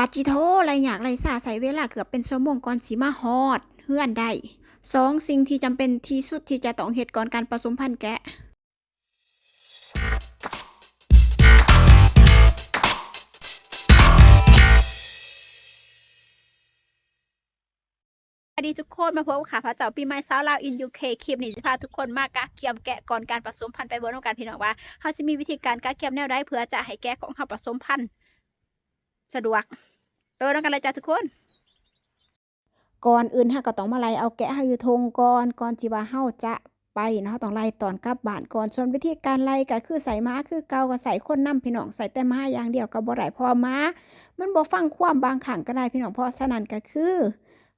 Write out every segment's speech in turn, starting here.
ปาจิโทไรอยากไรสาใส่เวลาเกือบเป็นชั่วโมงก่อนสิมาฮอดเฮื่อนได้สองสิ่งที่จำเป็นที่สุดที่จะต้องเหตุก่อนการผสมพันธุ์แกะสวัสดีทุกคนมาพบกับค่ะพระเจ้าปีใหม่สาวลาวอินยูเคคลิปนี้จะพาทุกคนมากะเกียมแกะก่อนการผสมพันธุ์ไปเบนของการพี่น้องว่าเขาจะมีวิธีการกะเกียมแนวใดเพื่อจะให้แกะของเขาผสมพันธุ์ สะดวกโดยน้องกันเลยจ้าทุกคนก่อนอื่นฮะก็ต้องมาไล่เอาแกะให้อยู่ทงก่อนก่อนจีว่าเฮาจะไปเนาะต้องไล่ตอนกลับบ้านก่อนส่วนวิธีการไล่ก็คือใส่ม้าคือเกาก็ใส่คนนํพี่น้องใส่แต่ม้าอย่างเดียวก็บ่ได้พอม้า มันบ่ฟังความบางขังก็ได้พี่น้องเพราะฉะนั้นก็คือ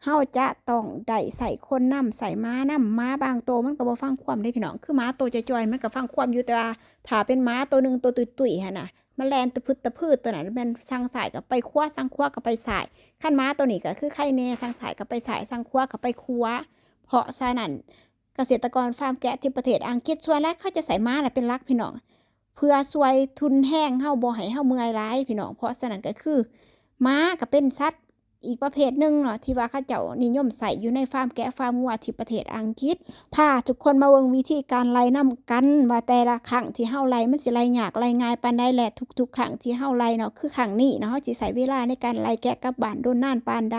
เฮาจะต้องได้ใส่คนนำใส่ม้านำม้าบางโตวมันก็บ่ฟังความได้พี่น้อง คือม้าตัวจอยๆมันก็ฟังความอยู่แต่ว่าถ้าเป็นม้าตัวหนึงตัวตุยๆหั่นน่ะมันแลนตะพึดตะพืดตัวนั้นม่นทางสายก็ไปคว้าทางขวาก็ไปสายคันม้าตัวนี้ก็คือไข่แน่ทางสายก็ไปสายทางขวาก็ไปคว้าเพราะฉะนั้นเกษตรกรฟาร์มแกะที่ประเทศอังกฤษส่วนแรกเขาจะใส่ม้าน่ะเป็นลักพี่น้องเพื่อช่วยทุนแห้งเฮาบ่ให้เฮาเมื่อยหลายพี่น้องเพราะฉะนั้นก็คือม้าก็เป็นสัตว์ อีกประเภทหนึ่งเนาะที่ว่าเขาเจ้านิยมใส่อยู่ในฟาร์มแกะฟาร์มวัวที่ประเทศอังกฤษพาทุกคนมาเบิงวิธีการไล่นํกัน ว่าแต่ละครั้งที่เฮาไล่มันสิไล่ยากไล่ง่ายปานใดแหละทุกๆครั้งที่เฮาไล่เนาะคือครั้งนี้เนาะเฮาสิใช้เวลาในการไล่แกะกับบ้านโดนน่านปานใด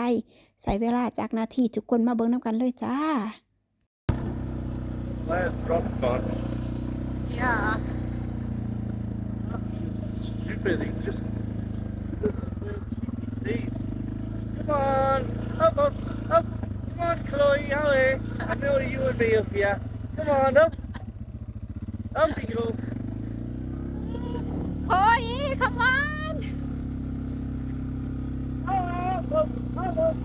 ใช้เวลาจากนาทีทุกคนมาเบิ่งนํกันเลยจ้า Last drop on. Yeah. Stupid. He just. Come on. Up, up, up. Come on, Chloe. Alley. I know you would be up here. Come on, up. Up you go. Chloe, come on. Up, up, up, up.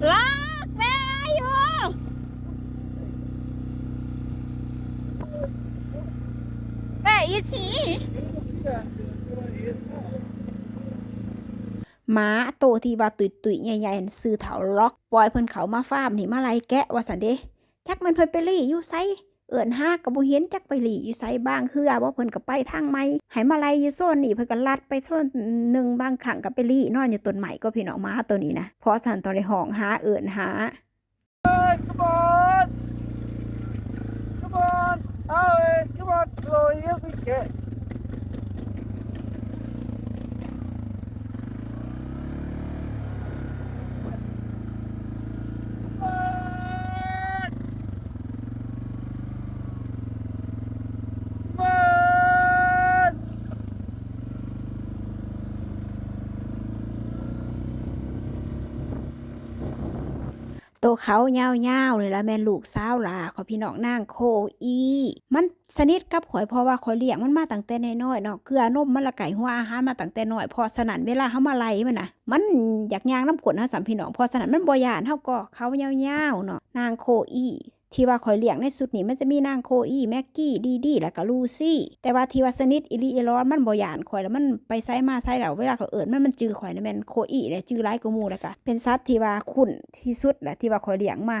Look, where are you? Where is he? ม้าโตที่ว่าตุยตุยใหญ่ๆซื้อเถาล็อกปล่อยเพิ่นเขามาฟาร์มนี่มาไล่แกะว่าสันเดะจักมันเพิ่นไปลี่อยู่ไสเอิ้นหาก็บ่เห็นจักไปหลี่อยู่ไสบ้างเฮือบ่าเพิ่นก็ไปทางใหม่ให้มาไล่อยู่โซนนี่เพิ่นก็ลัดไปโซนหนึ่งบางครั้งก็ไปหลี่นอนอยู่ต้นใหม่ก็พี่น้องม้าตัวนี้นะเพราะสันตอนได้ห้องหาเอิ้นหา Come on. Come on. Alley. Come on, Chloe. Up we get. Come on. Come on. โตเขาเงาวๆเลยละแม่ลูกสาวลาขอพี่น้องนางโคอี มันสนิทกับข่อยเพราะว่าข่อยเลี้ยงมันมาตั้งแต่น้อยเนาะเกลือนมมันละไก่หัวอาหารมาตั้งแต่น้อยพอสนั่นเวลาเฮามาไล่มันน่ะ มันอยากย่างน้ำกดนะสามพี่น้องพอสนั่นมันบ่ย่านเฮาก็เขาเงาวๆเนาะนางโคอี ที่ว่าข่อยเลี้ยงในสุดนี้มันจะมีนางโคอีแม็กกี้ดีดีและก็ลูซี่แต่ว่าที่ว่าสนิทอีหลีอีหลอนมันบ่ยานข่อยแล้วมันไปไซมาไสแล้วเวลาเขาเอิญมันมันจื้อข่อยนะแม่นโคอีและจื้อไลกูมูแล้วก็เป็นสัตว์ที่ว่าคุ้นที่สุดแหละที่ว่าข่อยเลี้ยงมา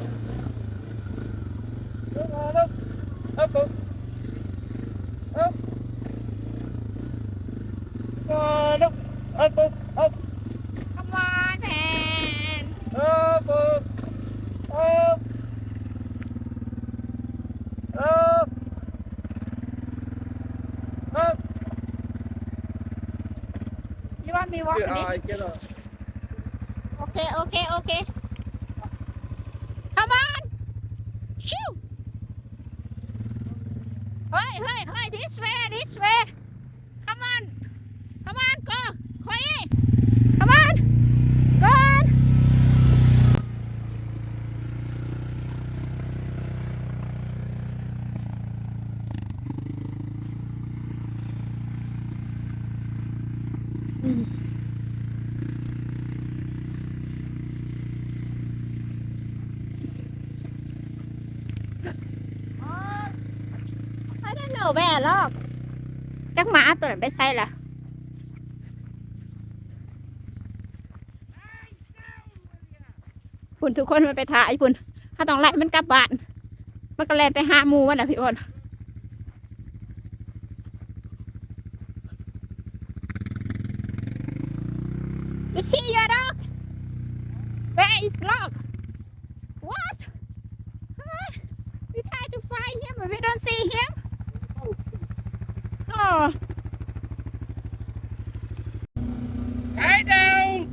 me walk Get, with it aye, get up. โอเคโอเคโอเค Come on ชิวเฮ้ยเฮ้ยเฮ้ย this way this way Come on Come on go คอย Come on go on อืม I ลอกจักหมาตัวนั้นไปใส่ละพุ่นทุกคนมันไปถ่ายพุ่นถ้าต้องไล่มันกลับบ้าน มันก็แล่นไปห้ามูวันนะพี่อ้นยูซี่ยูร็อก where is log what we try to find him but we don't see him Oh, Hey down!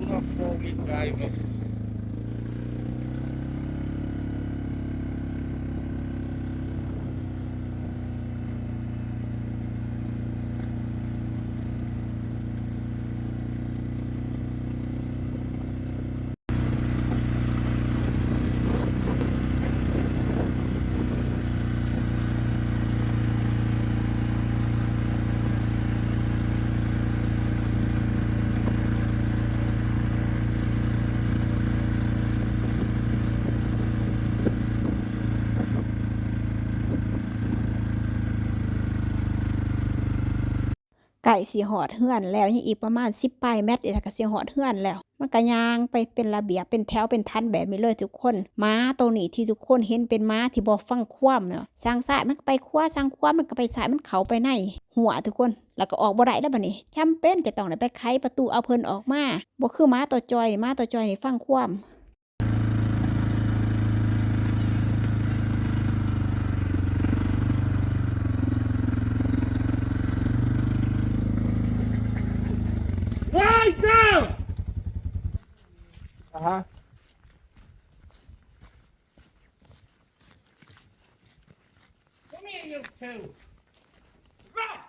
Not driver. ไก่สีหอดเฮือนแล้วยังอีกประมาณสิบปลายเมตรเดี๋ยวก็สีหอดเฮือนแล้ว มันก็ยางไปเป็นระเบียบเป็นแถวเป็นทันแบบนี้เลยทุกคนม้าตัวนี้ที่ทุกคนเห็นเป็นม้าที่บอฟังคว่ำเนาะสร้างสายมันไปคว้าสร้างคว่ำมันก็ไปสายมันเขาไปในหัวทุกคนแล้วก็ออกบ่ได้แล้วบัดนี้จำเป็นจะต้องไปไขประตูเอาเพิ่นออกมาบ่คือม้าตัวจอยม้าตัวจอยนี่ฟังคว่ำ Uh-huh. Come here, you two. Right!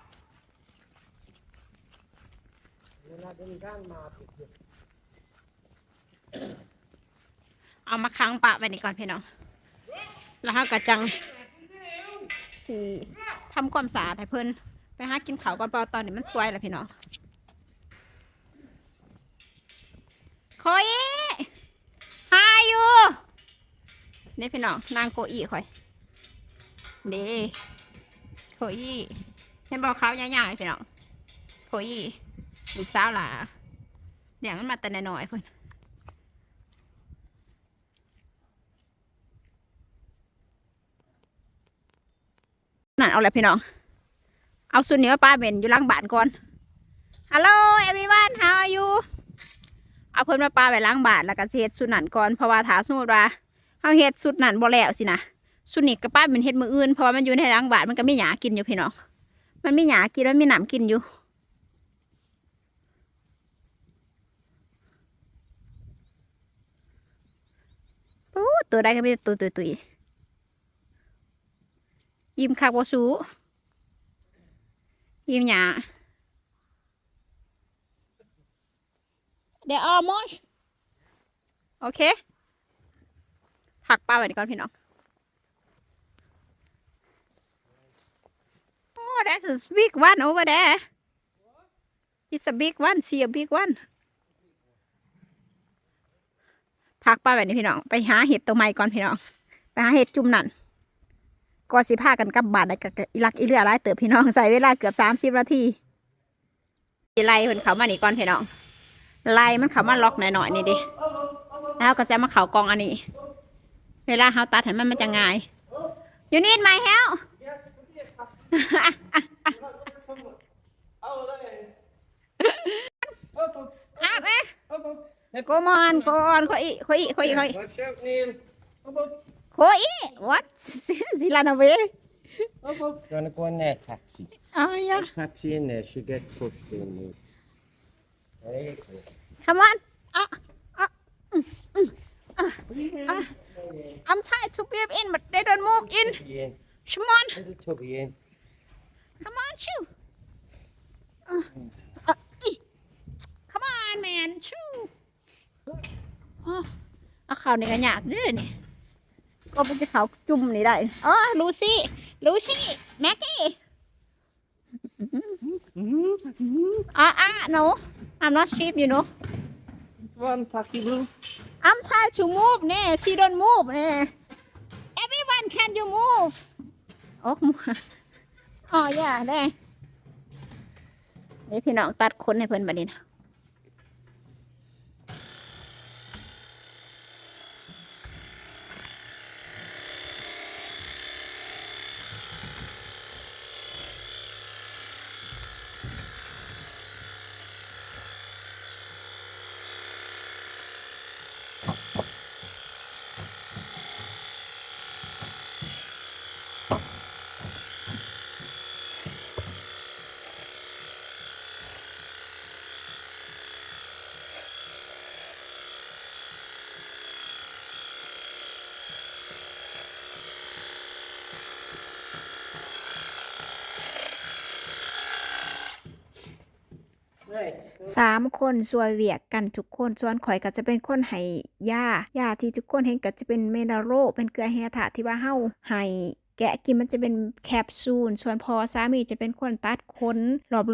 เอามาค้างปะไว้นี่ก่อนพี่น้อง แล้วเฮาก็จังสิทำความสะอาดให้เพิ่นไปหากินข้าวก่อนเพราะว่าตอนนี้มันสวยแล้วพี่น้องโคอีหาอยู่ นี่พี่น้องนางโคอีคอยเด้โคอีเห็นบอกเขาวย่างๆเลยพี่น้องโคอีลูกสาวหล่ะเลี้ยงมันมาแต่น้อยๆเพิ่นนั่นเอาละพี่น้อง เอาสุดนี้มาป้าเบนอยู่ล่างบ้านก่อนฮัลโหล everyone how are you เอาเพิ่นมาป้าไว้หล้างบานแล้วก็เฮ็ดสุนันก่อนเพราะว่าถาสมมติว่า เฮาเฮ็ดสุดนั่นบ่แล้วสินะสุดนี้ก็ป้าเป็นเฮ็ดมืออื่นเพราะว่ามันอยู่ในหล้างบานมันก็ไมีหญ้ากินอยู่พี่น้องมันไมีหญ้ากินแล้วมีน้ำกินอยู่โอ้ตัวใดก็มีแต่ตัวตุยๆยิ้มคักบ่สูยิ้มหยาเดี๋ยวออมชโอเค หักปลาไว้ก่อนพี่น้อง Oh that's a big one over there It's a big one see a big one พักปลาไว้นี่พี่น้อง ไปหาเห็ดตัวใหม่ก่อนพี่น้อง ไปหาเห็ดจุ่มนั่นก็สิพากันกลับบ้านแล้วก็อีลักอีเรือหลายเติบพี่น้องใส่เวลาเกือบสามสิบนาทีสิไล่เพิ่นเขามานี่ก่อนพี่น้อง ไล่มันเขามาล็อกหน่อยๆนี่ดิแล้วก็จะมาเขากองอันนี้ เวลาเขาตัดให้มันมันจะง่าย you need my help Oh, there. อะเอ๊ะ Up, up. โกมอนโกอนโคอีโคอีโคอีโคอี Watch out, Neil. Up, up. โคอี what สิลานาเว Up, up. You wanna go in there, taxi? อ๋อยะ Taxi in there, she'll get pushed in there. There you go. come on อะอะอืมอืม Ah, I'm tired to be in, but they don't walk in. Come on. Come on, chew. Uh, uh, come on, man, chew. เอาข่าวนี่ก็ยากเด้อนี่ก็เป็นจะเขาจุ่มนี่ได้อ๋อลูซี่ลูซี่แม็กกี้อะอะหนู I'm not sheep you know one turkey blue I'm trying to move เน่ she don't move เน่ everyone can you move ออ้อ๋ออย่าได้นี่พี่น้องตัดคนให้เพิ่นบัดนี้นะ สามคนสวยเวียกกันทุกคนส่วนข่อยก็จะเป็นคนให้ยายาที่ทุกคนเห็นก็จะเป็นเมนาโรเป็นเกลือแฮถาที่ว่าเฮาให้แกะกินมันจะเป็นแคปซูล ส่วนพอสามีจะเป็นคนตัดขน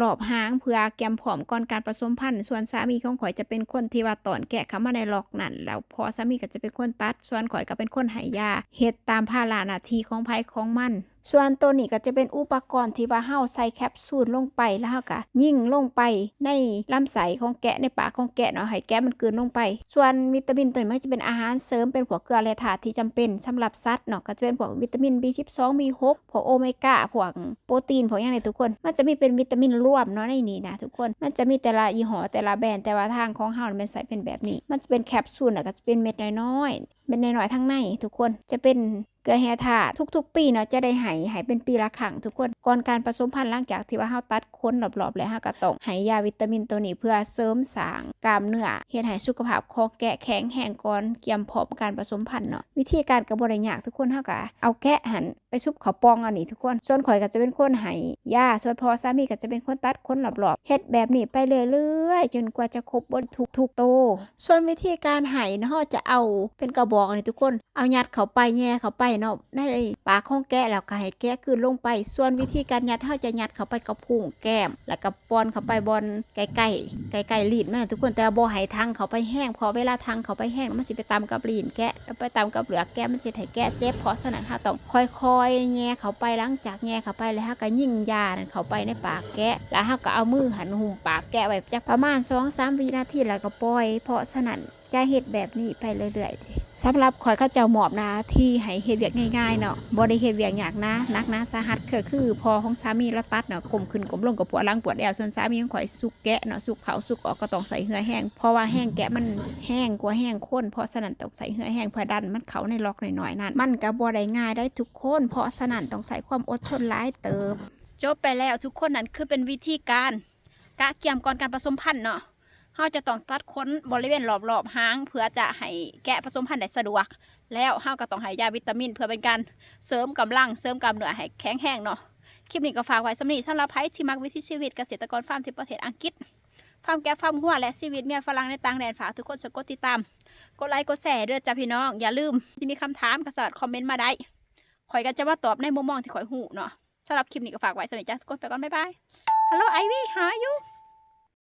รอบๆหางเพื่อแกมผอมก่อนการผสมพันธุ์ ส่วนสามีของข่อยจะเป็นคนที่ว่าตอนแกะเข้ามาในล็อกนั่น แล้วพอสามีก็จะเป็นคนตัด ส่วนข่อยก็เป็นคนห้ยาเฮ็ดตามภาระหน้าที่ของไผของมัน ส่วนตัวนี้ก็จะเป็นอุปกรณ์ที่ว่าเฮาใส่แคปซูลลงไปแล้วเฮาก็ยิ่งลงไปในลำไส้ของแกะในปากของแกะเนาะให้แกะมันกลืนลงไป ส่วนวิตามินตัวนี้มันจะเป็นอาหารเสริมเป็นพวเกลือแร่ธาตุที่จำเป็นสำหรับสัตว์เนาะก็จะเป็นพวกวิตามิน B12 B6 พวกโอเมก้าพวกโปรตีนพวกอย่างไรทุกคน มันจะมีเป็นวิตามินรวมเนาะในนี้นะทุกคนมันจะมีแต่ละยี่ห้อแต่ละแบรนด์แต่ว่าทางของเฮามันใส่เป็นแบบนี้ มันจะเป็นแคปซูลแล้วก็จะเป็นเม็ดน้อยๆเม็ดน้อยๆทั้งในทุกคนจะเป็น เกลือแฮธาตุทุกๆ ปีเนาะจะได้หายหายเป็นปีละครั้งทุกคนก่อนการผสมพันธุ์หลังจากที่ว่าเฮาตัดขนรอบๆแล้วเฮาก็ต้องให้ยาวิตามินตัวนี้เพื่อเสริมสร้างกล้ามเนื้อเฮ็ดให้สุขภาพของแกะแข็งแรงก่อนเตรียมพร้อมการผสมพันธุ์เนาะวิธีการก็บ่ได้ยากทุกคนเฮาก็เอาแกะหันไปชุบข้าวปองอันนี้ทุกคน ส่วนข่อยก็จะเป็นคนให้ยาส่วนพอสามีก็จะเป็นคนตัดขนรอบๆเฮ็ดแบบนี้ไปเรื่อยๆจนกว่าจะครบบนทุกๆโต ส่วนวิธีการให้เนาะเฮาจะเอาเป็นกระบอกอันนี้ทุกคนเอายัดเข้าไปแย่เข้าไปเนาะในปากของแกะแล้วก็ให้แกะกลืนลงไป ส่วนวิธีการยัดเฮาจะยัดเข้าไปกับพุงแก้ม แล้วก็ปอนเข้าไปบนใกล้ๆใกล้ๆลิ้นนั่นแหละทุกคนแต่บ่ให้ทางเข้าไปแห้งพอเวลาทางเข้าไปแห้งมันสิไปตามกับลิ้นแกะแล้วไปตามกับเหลือแกะมันสิให้แกะเจ็บเพราะฉะนั้นเฮาต้องค่อยๆแย่เข้าไปหลังจากแย่เข้าไปแล้วเฮาก็ยิ่งยานั่นเข้าไปในปากแกะ แล้วเฮาก็เอามือหันหุ่มปากแกะไว้จักประมาณ2-3วินาทีแล้วก็ปล่อย เพราะฉะนั้นจะเฮ็ดแบบนี้ไปเรื่อยๆ สำหรับข่อยเขาเจ้าหมอบนาที่ให้เฮ็ดเวียกง่ายๆเนาะบ่ได้เฮ็ดเวียกยากนะนักนะสาหัสก็คือพอของสามีละตัดเนาะกลมขึ้นกลมลงกับปวดหลังปวดแอวส่วนสามีของข่อยสุกแกะเนาะสุกเขาสุกออกก็ต้องใส่เหือแห้งเพราะว่าแห้งแกะมันแห้งกว่าแห้งข้นเพราะฉะนั้นต้องใส่เหือแห้งเพื่อดันมันเข้าในล็อกหน่อยๆนั่นมันก็บ่ได้ง่ายได้ทุกคนเพราะฉะนั้นต้องใส่ความอดทนหลายเติบจบไปแล้วทุกคนนั้นคือเป็นวิธีการกะเกี่ยมก่อนการผสมพันธุ์เนาะ เราจะต้องตัดขนบริเวณรอบๆหางเพื่อจะให้แกะผสมพันธุ์ได้สะดวก แล้วเราก็ต้องให้ยาวิตามิน เพื่อเป็นการเสริมกำลังเสริมกล้ามเนื้อให้แข็งแรงเนาะคลิปนี้ก็ฝากไว้สำหรับสำหรับใครที่มักวิถีชีวิตเกษตรกรฟาร์มที่ประเทศอังกฤษฟาร์มแกะฟาร์มหัวและชีวิตเมียฝรั่งในต่างแดนฝากทุกคนสกดติดตามกดไลค์กดแชร์เด้อจ้าพี่น้อง อย่าลืมที่มีคำถามก็สามารถคอมเมนต์มาได้ข่อยก็จะมาตอบในมุมมองที่ข่อยหูเนาะสำหรับคลิปนี้ก็ฝากไว้สำหรับจ้าทุกคนไปก่อนบ๊ายบาย Hello Ivy how are you